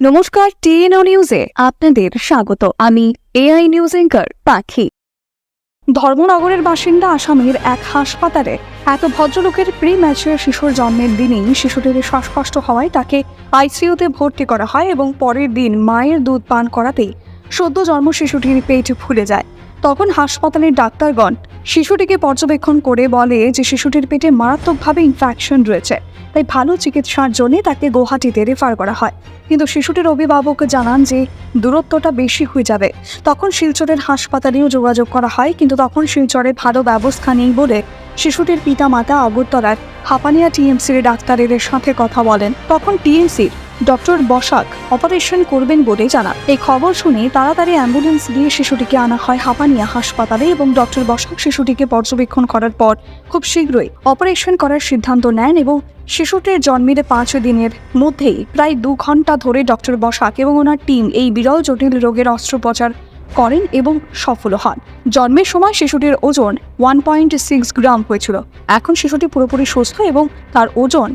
নমস্কার, টিএনও নিউজে আপনাদের স্বাগত। আমি এআই নিউজ এঙ্কার পাখি। ধর্মনগরের বাসিন্দা আসামের এক হাসপাতালে এত ভদ্রলোকের প্রি ম্যাচের শিশুর জন্মের দিনেই শিশুটির শ্বাসকষ্ট হওয়ায় তাকে আইসিইউতে ভর্তি করা হয় এবং পরের দিন মায়ের দুধ পান করাতেই সদ্য জন্ম শিশুটির পেট ফুলে যায়। তখন হাসপাতালের ডাক্তারগণ শিশুটিকে পর্যবেক্ষণ করে বলে যে শিশুটির পেটে মারাত্মকভাবে ইনফেকশন রয়েছে। তাই ভালো চিকিৎসার জন্য তাকে গুয়াহাটিতে রেফার করা হয়। কিন্তু শিশুটির অভিভাবক জানান যে দূরত্বটা বেশি হয়ে যাবে। তখন শিলচরের হাসপাতালেও যোগাযোগ করা হয়, কিন্তু তখন শিলচরে ভালো ব্যবস্থা নেই বলে শিশুটির পিতামাতা আগরতলার হাপানিয়া টিএমসির ডাক্তারের সাথে কথা বলেন। তখন টিএমসির ডক্টর বসাক অপারেশন করবেন বলে জানান। এই খবর শুনে তাড়াতাড়ি অ্যাম্বুলেন্স দিয়ে শিশুটিকে আনা হয় হাপানিয়া হাসপাতালে এবং ডক্টর বসাক শিশুটিকে পর্যবেক্ষণ করার পর খুব শীঘ্রই অপারেশন করার সিদ্ধান্ত নেন এবং শিশুটির জন্মের পাঁচ দিনের মধ্যেই প্রায় দু ঘণ্টা ধরে ডক্টর বসাক এবং ওনার টিম এই বিরল জটিল রোগের অস্ত্রোপচার করেন এবং সফল হন। জন্মের সময় শিশুটির ওজন ওয়ান পয়েন্ট সিক্স গ্রাম হয়েছিল। এখন শিশুটি পুরোপুরি সুস্থ এবং তার ওজন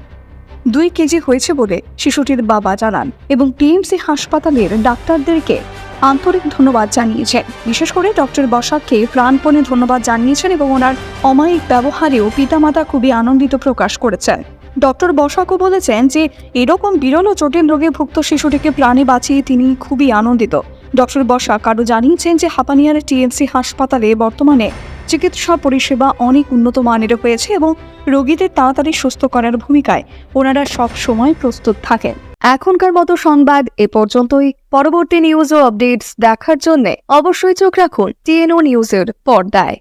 দুই কেজি হয়েছে বলে শিশুটির বাবা জানান এবং টিএমসি হাসপাতালের ডাক্তারদেরকে আন্তরিক ধন্যবাদ জানিয়েছেন। বিশেষ করে ডক্টর বসাককে প্রাণপণে ধন্যবাদ জানিয়েছেন এবং ওনার অমায়িক ব্যবহারেও পিতামাতা খুবই আনন্দিত প্রকাশ করেছেন। ডক্টর বসাকও বলেছেন যে, এরকম বিরল ও জটিল রোগে ভুক্ত শিশুটিকে প্রাণে বাঁচিয়ে তিনি খুবই আনন্দিত। ডক্টর বসাক আরও জানিয়েছেন যে, হাপানিয়ার টিএমসি হাসপাতালে বর্তমানে চিকিৎসা পরিষেবা অনেক উন্নত মানের হয়েছে এবং রোগীদের তাড়াতাড়ি সুস্থ করার ভূমিকায় ওনারা সব সময় প্রস্তুত থাকেন। এখনকার মতো সংবাদ এ পর্যন্তই। পরবর্তী নিউজ ও আপডেটস দেখার জন্য অবশ্যই চোখ রাখুন টিএনও নিউজের পর্দায়।